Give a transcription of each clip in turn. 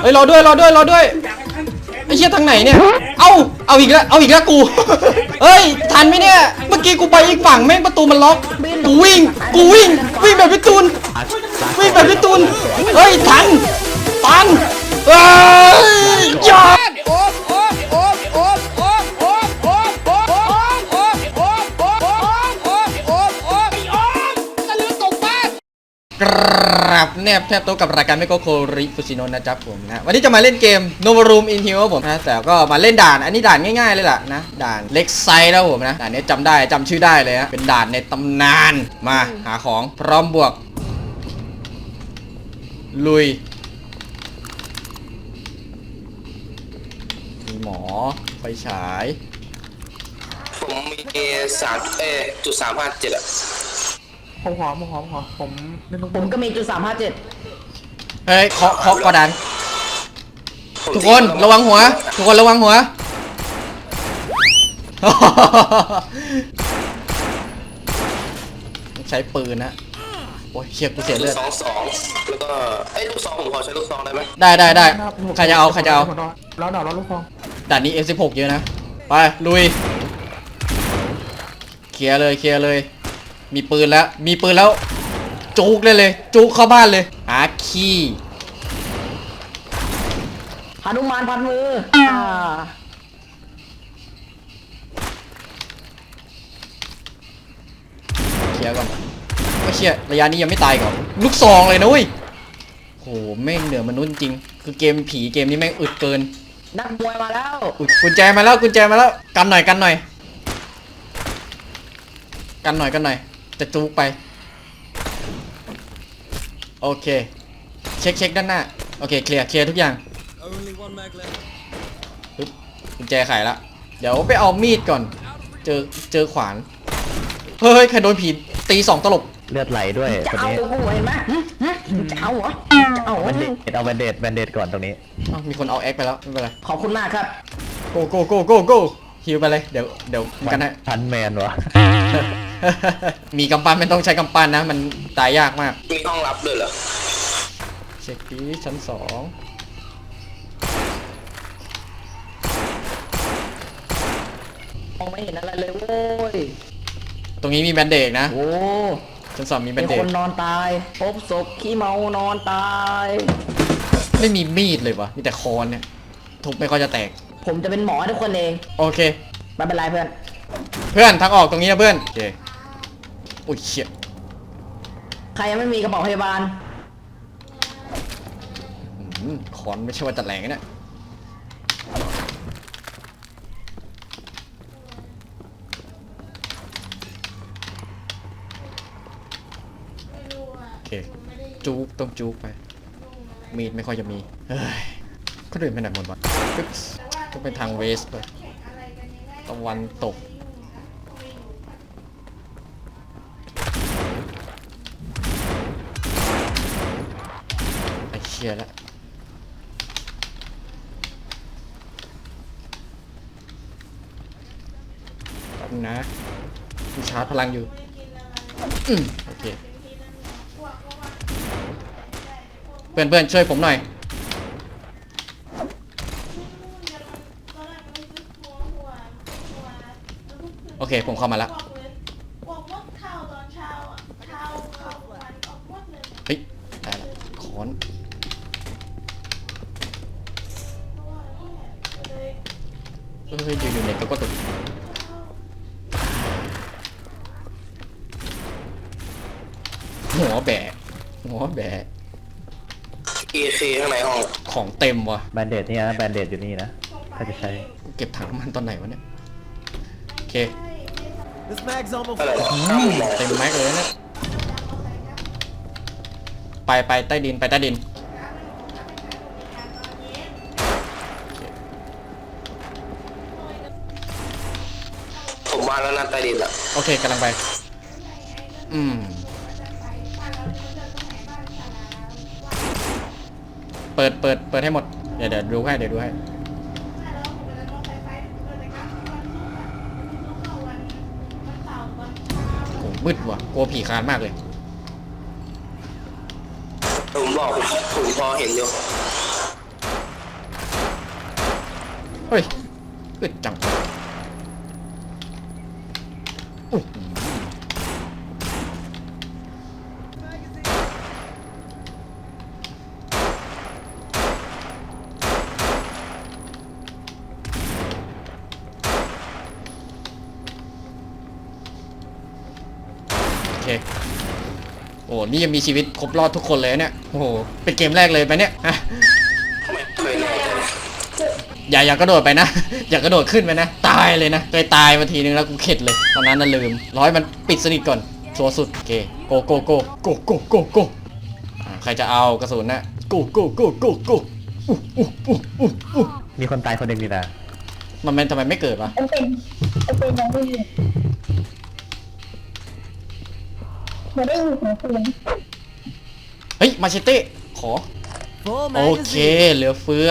เฮ้ยรอด้วยรอด้วยรอด้วยไอ้เชี่ยทางไหนเนี่ย เอ้าเอาอีกแล้วเอาอีกแล้วกู เฮ้ยทันไหมเนี่ย เมื่อกี้กูไปอีกฝั่งแม่งประตูมันล็อก กูวิ่ง กูวิ่ง วิ่งแบบพี่ตูน วิ่งแบบพี่ตูน เฮ้ยทัน ทันเฮ้ยยอดกร แนบแทบโต๊ะกับรายการไม่โกโคริฟุชิโนะนะจ๊ะผมนะวันนี้จะมาเล่นเกม n o v a Room in Hero ผมนะแต่ก็มาเล่นด่าน อันนี้ด่านง่ายๆเลยล่ะนะด่านเล็กไซด์นะผมนะด่านนี้จำได้จำชื่อได้เลยนะเป็นด่านในตำนานมาหาของพร้อมบวก ลุยมีหมอไฟฉาย ผมมีสามเอจุดสามห้าเจ็ดอะ ผมขอผมขอผมขอผมเล่นตรงผมก็มีจุดสามห้าเจ็ดเฮ้ยเคาะเคาะกระดานทุกคนระวังหัว ทุกคนระวังหัวต้องใช้ปืนนะโอ้ยเชียกูเสียลูเลืกอด สองสองแล้วก็ไอ้ยลูกสองผมขอใช้ลูกสองได้ไหมได้ได้ได้ใครจะเอาใครจะเอาแล้วดอกแล้วลูกฟองด่านนี้ F16 เยอะนะ ไป ลุย เคลียร์เลยเคลียร์เลย มีปืนแล้ว มีปืนแล้ว จุกเลยเลย จุกเข้าบ้านเลย หาคีย์หนุมานพันมืออ่าเคลียร์ก่อนไม่เชี่ยระยะนี้ยังไม่ตายก่อนลูกซองเลยนะเว้ยโหแม่งเหนือมนุษย์จริง คือเกมผีเกมนี้แม่งอึดเกิน นักมวยมาแล้วอุ๊ยกุญแจมาแล้วกุญแจมาแล้วกันหน่อยกันหน่อย กันหน่อยกันหน่อย จะจูกไป โอเค เช็คเช็คด้านหน้า โอเค เคลียร์เคลียร์ทุกอย่างปึ๊บกุญแจไขละ เดี๋ยวไปเอามีดก่อน เจอเจอขวาน เฮ้ยใครโดนผีตีสองตลบ เลือดไหลด้วยจะคนเอานี้กูเห็นไหมหึหึจะเอาเหรอจะเอาเหรแบอนเดดเอาแบนเดดแบนเดดก่อนตรงนี้ อ้าวมีคนเอาแอคไปแล้ว ไม่เป็นไร ขอบคุณมากครับ โกโกโกโกโกฮิวไปเลย เดี๋ยวเดี๋ยวกันให้พันแมนวะ มีกำปั้นไม่ต้องใช้กำปั้นนะ มันตายยากมาก มีห้องรับด้วยเหรอ เช็คดีชั้นสองมองไม่เห็นอะไรเลยโว้ย ตรงนี้มีแบนเดกนะ โอ้ชั้นสองมีแบเป็นนเดคกนนอนตาย พบศพขี้เมานอนตาย ไม่มีมีดเลยวะมีแต่คอนเนี่ย ทุบไม่ค่อยจะแตก ผมจะเป็นหมอให้ทุกคนเอง โอเค ไม่เป็นไรเพื่อน เพื่อนทางออกตรงนี้นะเพื่อน โอเค อุ้ยเชี่ยใครยังไม่มีกระเป๋าพยาบาลอืมคอนไม่ใช่ว่าจะแรงนะเนี่ยโอเคจูกต้องจูกไป มีดไม่ค่อยจะมีเฮ้ยก็เดินไปไหนหมดวะปึ๊บก็เป็นทางเวสไปตะวันตก เชี่ยแล้วแป๊บนะมีชาร์จพลังอยู่อืมโอเค เพื่อนเพื่อนช่วยผมหน่อย โอเค ผมเข้ามาแล้ว เฮ้ยอยู่ในตัวก็ตกหัวแบะหัวแบะเอเคข้างในห้องของเต็มว่ะ แบนเดดนี่นะแบนเดดอยู่นี่นะ ถ้าจะใช้ เก็บถังน้ำมันตอนไหนวะเนี่ย โอเคอะไรข้ามเต็มแม็กเลยนะ ไปไปใต้ดินไปใต้ดิน แล้วนะใต้ดินอะโอเคกำลังไป อืม เปิดเปิดเปิดให้หมด เดี๋ยวเดี๋ยวดูให้เดี๋ยวดูให้โหมืดว่ะกลัวผีคลานมากเลย ผมบอกผมผมพอเห็นอยู่เฮ้ยอึดจังอุ๊ อ้นี่ยังมีชีวิตครบรอดทุกคนเลยนะเนี่ยโอ้โหเป็นเกมแรกเลยไปะเนี่ยฮะทำไมเคยเล่นเลยอย่าอย่ากระโดดไปนะ อย่ากระโดดขึ้นไปนะ ตายเลยนะเคยตายมาทีนึงแล้วกูเข็ดเลย ตอนนั้นน่ะลืม ร้อยมันปิดสนิทก่อนโซสุดโอเคโกโกโกโกโกโกโกอ่าใครจะเอากระสุนนะโกโกโกโกโกอู้อู้อู้อู้อู้มีคนตายคนหนึ่งนี่นะมันเป็นทำไมไม่เกิดวะมันเป็นมันเป็นยังไม่ยิง มันได้ยินเสียงปืนเฮ้ย มาเชเต้ ขอ โอเค เหลือเฟือ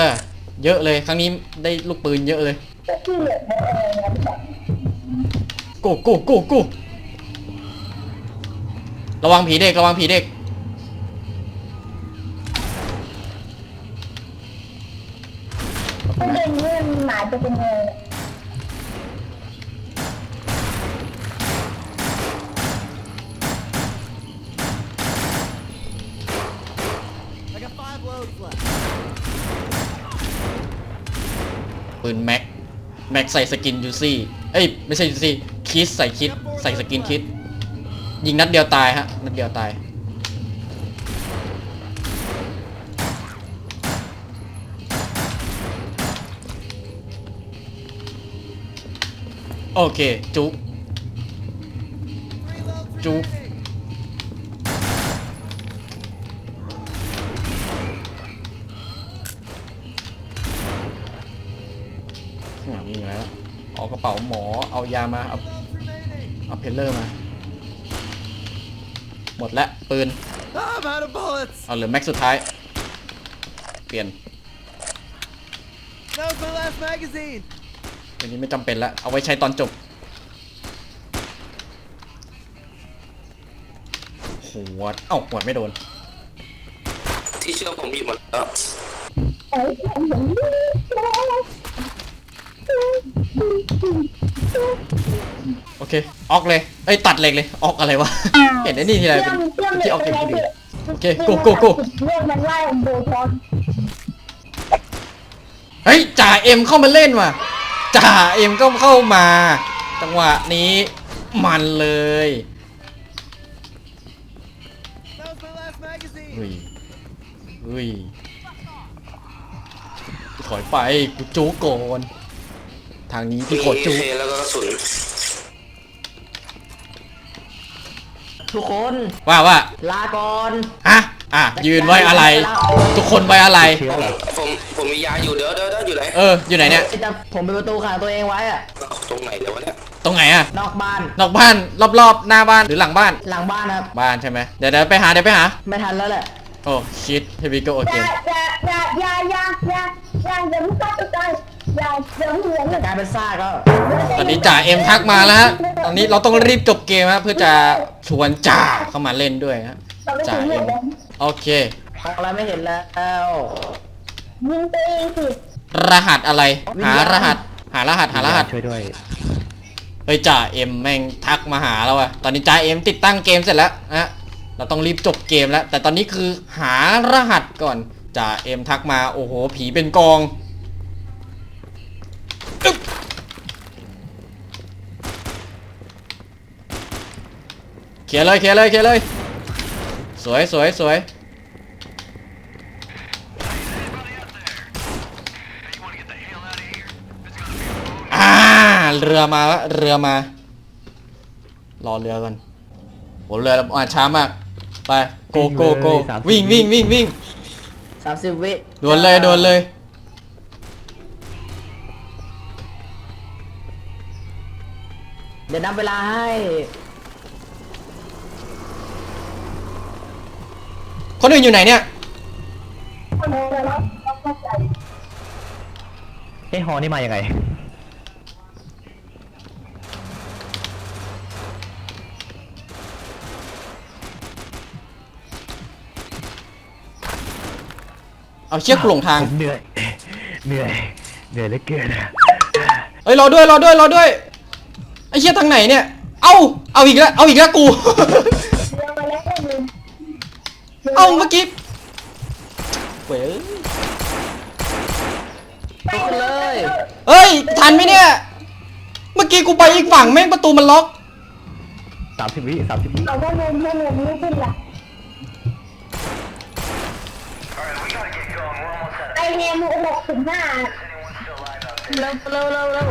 เยอะเลย ครั้งนี้ได้ลูกปืนเยอะเลย แต่ที่เหลือมันอะไรนะพี่แบบโกโกโกโกระวังผีเด็ก ระวังผีเด็กมันเป็นเรื่องหมาจะเป็นยังไง ปืนแม็ก แม็กใส่สกินยูซี่ เอ้ยไม่ใช่ยูซี่ คิดใส่คิดใส่สกินคิด ยิงนัดเดียวตายฮะ นัดเดียวตาย โอเค จุกจุก มีอะไรแล้วเอากระเป๋าหมอเอายามาเอาเอาเพลเลอร์มา หมดแล้วปืนเอาเหลือแม็กสุดท้าย เปลี่ยนอันนี้ไม่จำเป็นแล้วเอาไว้ใช้ตอนจบหัวดเอ้าหัวดไม่โดน ที่เชื่อผมมีหมดแล้วไอ้ผมเห็น โอเค ออกเลย เอ้ย ตัดเหล็กเลย ออกอะไรวะ เห็นไอ้นี่ทีไรเป็นที่ออกเกมพอดีโอเค go go go เรื่องมันไล่โดยพอเฮ้ย จ่าเอ็มเข้ามาเล่นว่ะ จ่าเอ็มก็เข้ามา จังหวะนี้มันเลยอุ้ยอุ้ยถอยไป กูจูโกน ทางนี้พี่โคตรจูเคแล้วก็กระสุนทุกคนว่าว่าลาก่อนฮะอะ ยืนไว้อะไร ทุกคนไว้อะไร เชื้อเหรอผมผมมียาอยู่เดี๋ยวเดี๋ยวเดี๋ยวอยู่ไหนเออ อยู่ไหนเนี่ย แต่ผมเป็นประตูขังตัวเองไว้อะตรงไหนเลยวะเนี่ยตรงไหนอะนอกบ้านนอกบ้านรอบๆ หน้าบ้านหรือหลังบ้าน หลังบ้านครับ บ้านใช่ไหมเดี๋ยวเดี๋ยวไปหาเดี๋ยวไปหา ไม่ทันแล้วแหละ โอ้ ชิดเฮบิโกโออเคย่าอย่าอย่าอย่าอย่าอย่าอย่ามึงฆ่าตัวตายอย่า อย่ามึงเหมือนกลายเป็นซากแล้วตอนนี้จ่าเอ็มทักมาแล้วฮะตอนนี้เราต้องรีบจบเกมฮะเพื่อจะชวนจ่าเข้ามาเล่นด้วยฮะจ่าเอ็มโอเคมองอะไรไม่เห็นแล้วยิงตัวเองสิรหัสอะไร หารหัส หารหัสหารหัสช่วยด้วยเฮ้ยจ่าเอ็มแม่งทักมาหาเราอะตอนนี้จ่าเอ็มติดตั้งเกมเสร็จแล้วนะเราต้องรีบจบเกมแล้ว แต่ตอนนี้คือหารหัสก่อนจ่าเอ็มทักมาโอ้โห ผีเป็นกอง เคลียร์เลยเคลียร์เลยเคลียร์เลย สวยสวยสวยอ่าเรือมาแล้วเรือมา รอเรือกันโหเรือมาช้ามาก ไปโกโกโกวิ่งวิ่งวิ่งวิ่งสามสิบวิด่วนเลยด่วนเลยเดี๋ยวนับเวลาให้ คนอื่นอยู่ไหนเนี่ยคนเดียวแล้วต้องเข้าใจเอ้ฮอนี่มายังไง เอาเชือกกูหลงทาง ผมเหนื่อย เหนื่อย เหนื่อยเหลือเกินเอ้ยรอด้วยรอด้วยรอด้วยไอ้เชี่ยทางไหนเนี่ย เอ้าเอาอีกแล้วเอาอีกแล้วกู เอ้าเมื่อกี้เว้ยลุกเลยเอ้ย ทันไหมเนี่ย เมื่อกี้กูไปอีกฝั่งแม่งประตูมันล็อก สามสิบวิสามสิบวิเอาว่ามึงให้มึงไม่ขึ้นละไอเนมหกสิบห้าเร็วเร็วเร็วเร็ว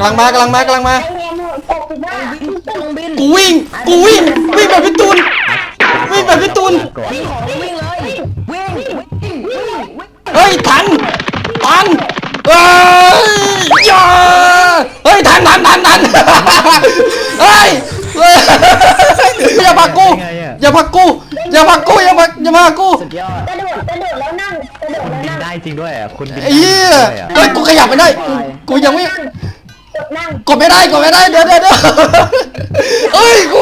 กำลังมากำลังมากำลังมา ไอเนมหกสิบห้าบินลงบินกูวิ่งกูวิ่งวิ่งแบบพี่ตูน วิ่งแบบพี่ตูนก่อนวิ่งของวิ่งเลยวิ่งวิ่งวิ่งวิ่งเฮ้ยทันทันเฮ้ยอย่าเฮ้ยทันทันทันทันเฮ้ยเฮ้ยอย่าผลักกูอย่าผลักกูอย่าผลักกูอย่าผลักอย่าผลักกูสุดยอดกระโดดกระโดดแล้วนั่งกระโดดคุณแล้วบินนั่งได้จริงด้วยอะคุณบินไอ้เหี้ยได้ด้วยอะเฮ้ยกูขยับไม่ได้กูกูยังไม่กดนั่งกดไม่ได้กดไม่ได้เดี๋ยวเดี๋ยวเดี๋ยวเฮ้ยกู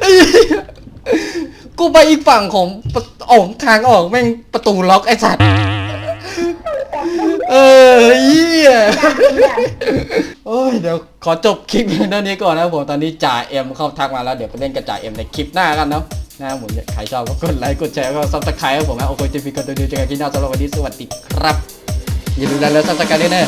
ไอ้เหี้ย กูไปอีกฝั่งของประออกทางออกแม่งประตูล็อกไอ้สัตว์ เออเหี้ยโอ้ยเดี๋ยวขอจบคลิปเพียงเท่านี้ก่อนนะครับผมตอนนี้จ่าเอ็มเข้าทักมาแล้วเดี๋ยวไปเล่นกับจ่าเอ็มในคลิปหน้ากันเนาะนะครับผมใครชอบก็กดไลค์กดแชร์ก็ซับสไครต์ครับผมนะโอเคจะมีกันดูเจอกันที่หน้าสำหรับวันนี้สวัสดีครับอย่าลืมไลค์และซับสไครต์ด้วยนะ